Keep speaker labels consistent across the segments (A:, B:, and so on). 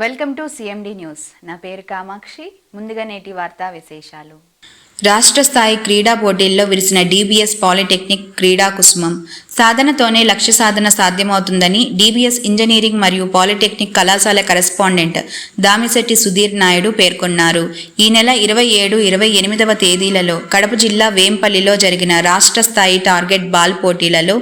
A: Welcome to CMD news. నా పేరు కామాక్షి. ముందుగా నేటి వార్తా విశేషాలు.
B: రాష్ట్ర స్థాయి క్రీడా పోటీల్లో విరిసిన డీబీఎస్ పాలిటెక్నిక్ క్రీడా కుసుమం. సాధనతోనే లక్ష్య సాధన సాధ్యమవుతుందని డీబీఎస్ ఇంజనీరింగ్ మరియు పాలిటెక్నిక్ కళాశాల కరెస్పాండెంట్ దామిశెట్టి సుధీర్ నాయుడు పేర్కొన్నారు. ఈ నెల ఇరవై ఏడు ఇరవై ఎనిమిదవ తేదీలలో కడప జిల్లా వేంపల్లిలో జరిగిన రాష్ట్ర స్థాయి టార్గెట్ బాల్ పోటీలలో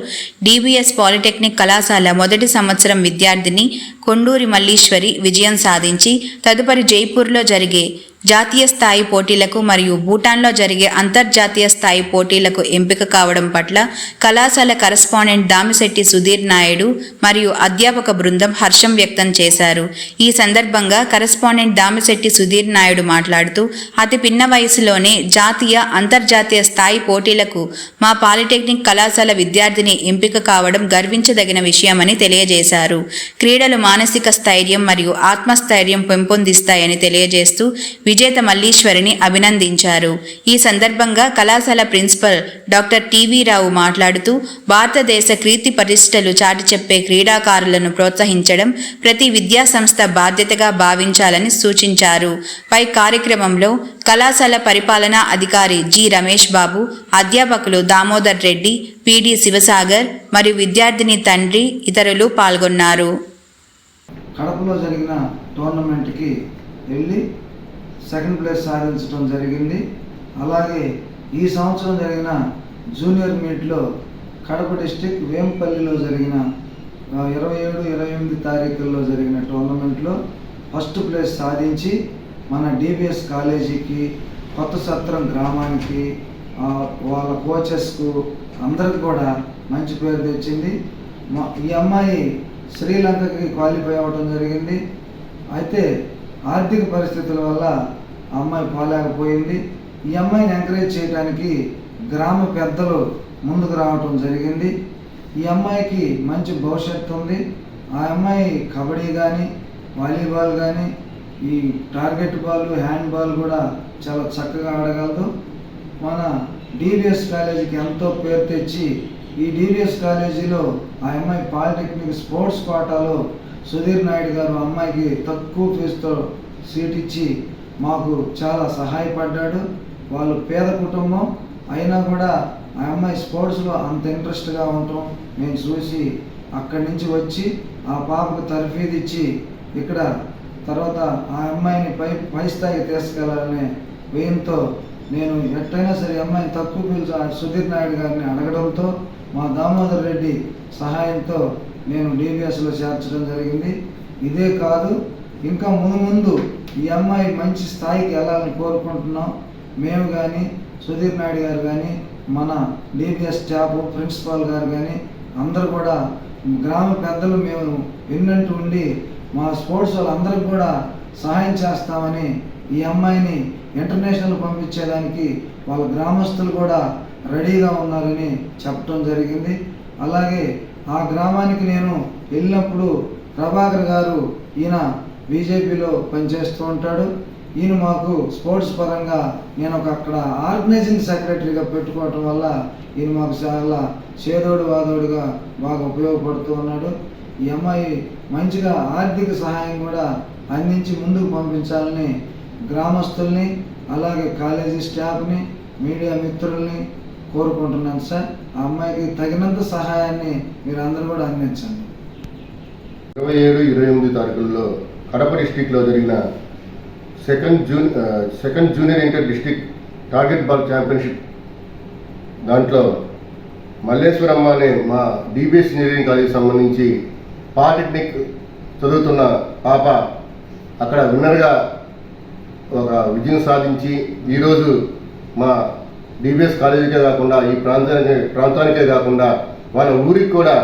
B: డిబిఎస్ పాలిటెక్నిక్ కళాశాల మొదటి సంవత్సరం విద్యార్థిని కొండూరి మల్లీశ్వరి విజయం సాధించి తదుపరి జైపూర్లో జరిగే జాతీయ స్థాయి పోటీలకు మరియు భూటాన్లో జరిగే అంతర్జాతీయ స్థాయి పోటీలకు ఎంపిక కావడం పట్ల కళాశాల కరస్పాండెంట్ దామిశెట్టి సుధీర్ నాయుడు మరియు అధ్యాపక బృందం హర్షం వ్యక్తం చేశారు. ఈ సందర్భంగా కరస్పాండెంట్ దామిశెట్టి సుధీర్ నాయుడు మాట్లాడుతూ అతి పిన్న వయసులోనే జాతీయ అంతర్జాతీయ స్థాయి పోటీలకు మా పాలిటెక్నిక్ కళాశాల విద్యార్థిని ఎంపిక కావడం గర్వించదగిన విషయమని తెలియజేశారు. క్రీడలు మానసిక స్థైర్యం మరియు ఆత్మస్థైర్యం పెంపొందిస్తాయని తెలియజేస్తూ విజేత మల్లీశ్వరిని అభినందించారు. ఈ సందర్భంగా కళాశాల ప్రిన్సిపల్ డాక్టర్ టీవీ రావు మాట్లాడుతూ భారతదేశ కీర్తి పరిష్టలు చాటి చెప్పే క్రీడాకారులను ప్రోత్సహించడం ప్రతి విద్యా సంస్థ బాధ్యతగా భావించాలని సూచించారు. పై కార్యక్రమంలో కళాశాల పరిపాలనా అధికారి జి రమేష్ బాబు అధ్యాపకులు దామోదర్ రెడ్డి పిడి శివసాగర్ మరియు విద్యార్థిని తండ్రి ఇతరులు పాల్గొన్నారు.
C: కడపలో జరిగిన టోర్నమెంట్కి వెళ్ళి సెకండ్ ప్లేస్ సాధించడం జరిగింది. అలాగే ఈ సంవత్సరం జరిగిన జూనియర్ మీట్లో కడప డిస్టిక్ వేంపల్లిలో జరిగిన ఇరవై ఏడు ఇరవై ఎనిమిది తారీఖుల్లో జరిగిన టోర్నమెంట్లో ఫస్ట్ ప్లేస్ సాధించి మన డిబిఎస్ కాలేజీకి కొత్త సత్రం గ్రామానికి వాళ్ళ కోచెస్కు అందరికి కూడా మంచి పేరు తెచ్చింది. మా ఈ అమ్మాయి శ్రీలంకకి క్వాలిఫై అవ్వడం జరిగింది. అయితే ఆర్థిక పరిస్థితుల వల్ల ఆ అమ్మాయి పోలేకపోయింది. ఈ అమ్మాయిని ఎంకరేజ్ చేయడానికి గ్రామ పెద్దలు ముందుకు రావటం జరిగింది. ఈ అమ్మాయికి మంచి భవిష్యత్తు ఉంది. ఆ అమ్మాయి కబడ్డీ కానీ వాలీబాల్ కానీ ఈ టార్గెట్ బాల్ హ్యాండ్ బాల్ కూడా చాలా చక్కగా ఆడగలదు. మన డివిఎస్ కాలేజీకి ఎంతో పేరు తెచ్చి ఈ డివిఎస్ కాలేజీలో ఆ అమ్మాయి పాలిటెక్నిక్ స్పోర్ట్స్ కోటాలో సుధీర్ నాయుడు గారు అమ్మాయికి తక్కువ ఫీజుతో సీట్ ఇచ్చి మాకు చాలా సహాయపడ్డాడు. వాళ్ళు పేద కుటుంబం అయినా కూడా ఆ అమ్మాయి స్పోర్ట్స్లో అంత ఇంట్రెస్ట్గా ఉండటం నేను చూసి అక్కడి నుంచి వచ్చి ఆ పాపకు తర్ఫీదు ఇచ్చి ఇక్కడ తర్వాత ఆ అమ్మాయిని పై పై స్థాయికి తీసుకెళ్ళాలనే వ్యయంతో నేను ఎట్టయినా సరే అమ్మాయిని తక్కువ పిలిచి ఆ సుధీర్ నాయుడు గారిని అడగడంతో మా దామోదర్ రెడ్డి సహాయంతో నేను డిబిఎస్లో చేర్చడం జరిగింది. ఇదే కాదు ఇంకా ముందు ముందు ఈ అమ్మాయి మంచి స్థాయికి వెళ్ళాలని కోరుకుంటున్నాం. మేము కానీ సుధీర్ నాయుడు గారు కానీ మన డిబిఎస్ స్టాఫ్ ప్రిన్సిపాల్ గారు కానీ అందరూ కూడా గ్రామ పెద్దలు మేము విన్నట్టు ఉండి మా స్పోర్ట్స్ వాళ్ళందరికీ కూడా సహాయం చేస్తామని ఈ అమ్మాయిని ఇంటర్నేషనల్ పంపించేదానికి వాళ్ళ గ్రామస్తులు కూడా రెడీగా ఉన్నారని చెప్పడం జరిగింది. అలాగే ఆ గ్రామానికి నేను వెళ్ళినప్పుడు ప్రభాకర్ గారు ఈయన బీజేపీలో పనిచేస్తూ ఉంటాడు. ఈయన మాకు స్పోర్ట్స్ పరంగా నేను ఒక అక్కడ ఆర్గనైజింగ్ సెక్రటరీగా పెట్టుకోవటం వల్ల ఈయన మాకు చాలా చేదోడు వాదోడుగా బాగా ఉపయోగపడుతూ ఉన్నాడు. ఈ అమ్మాయి మంచిగా ఆర్థిక సహాయం కూడా అందించి ముందుకు పంపించాలని గ్రామస్తుల్ని అలాగే కాలేజీ స్టాఫ్ని మీడియా మిత్రుల్ని కోరుకుంటున్నాను సార్. ఆ అమ్మాయికి తగినంత సహాయాన్ని మీరు అందరూ కూడా అందించండి.
D: ఇరవై ఏడు ఇరవై ఎనిమిది తారీఖుల్లో కడప డిస్టిక్లో జరిగిన second June second junior inter district target ball championship దాంట్లో మల్లేశ్వరమ్మ అనే మా డిబిఎస్ ఇంజనీరింగ్ కాలేజీకి సంబంధించి పాలిటెక్నిక్ చదువుతున్న పాప అక్కడ విన్నర్గా ఒక విజయం సాధించి ఈరోజు మా డిబిఎస్ కాలేజీకే కాకుండా ఈ ప్రాంతానికి ప్రాంతానికే కాకుండా వాళ్ళ ఊరికి కూడా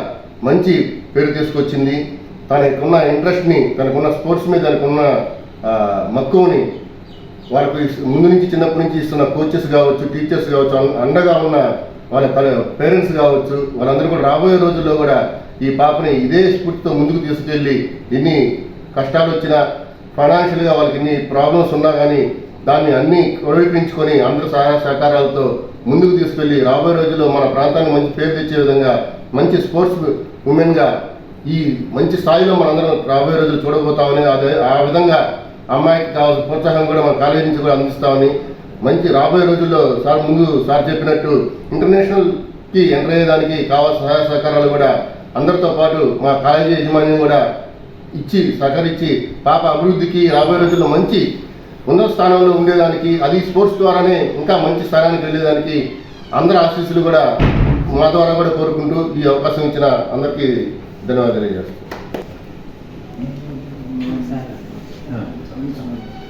D: మంచి పేరు తీసుకొచ్చింది. తనకున్న ఇంట్రెస్ట్ని తనకున్న స్పోర్ట్స్ మీద తనకున్న మక్కువని వాళ్ళకు ముందు నుంచి చిన్నప్పటి నుంచి ఇస్తున్న కోచెస్ కావచ్చు టీచర్స్ కావచ్చు అండగా ఉన్న వాళ్ళ పేరెంట్స్ కావచ్చు వాళ్ళందరూ కూడా రాబోయే రోజుల్లో కూడా ఈ పాపని ఇదే స్ఫూర్తితో ముందుకు తీసుకెళ్ళి ఎన్ని కష్టాలు వచ్చినా ఫైనాన్షియల్గా వాళ్ళకి ఎన్ని ప్రాబ్లమ్స్ ఉన్నా కానీ దాన్ని అన్ని క్రోడీకరించుకొని అందరూ సహాయ సహకారాలతో ముందుకు తీసుకెళ్ళి రాబోయే రోజుల్లో మన ప్రాంతానికి మంచి పేరు తెచ్చే విధంగా మంచి స్పోర్ట్స్ ఉమెన్గా ఈ మంచి స్థాయిలో మనందరం రాబోయే రోజులు చూడబోతామని అదే ఆ విధంగా అమ్మాయికి కావాల్సిన ప్రోత్సాహం కూడా మన కాలేజీ నుంచి కూడా అందిస్తామని మంచి రాబోయే రోజుల్లో సార్ ముందు సార్ చెప్పినట్టు ఇంటర్నేషనల్కి ఎంటర్ అయ్యేదానికి కావాల్సిన సహాయ సహకారాలు కూడా అందరితో పాటు మా కాలేజీ యజమాన్యం కూడా ఇచ్చి సహకరించి పాప అభివృద్ధికి రాబోయే రోజుల్లో మంచి ఉన్నత స్థానంలో ఉండేదానికి అది స్పోర్ట్స్ ద్వారానే ఇంకా మంచి స్థానానికి వెళ్ళేదానికి అందరి ఆశీస్సులు కూడా మా ద్వారా కూడా కోరుకుంటూ ఈ అవకాశం ఇచ్చిన అందరికీ ధన్యవాదాలు తెలియజేస్తాను அப்படின்னு சொன்னாங்க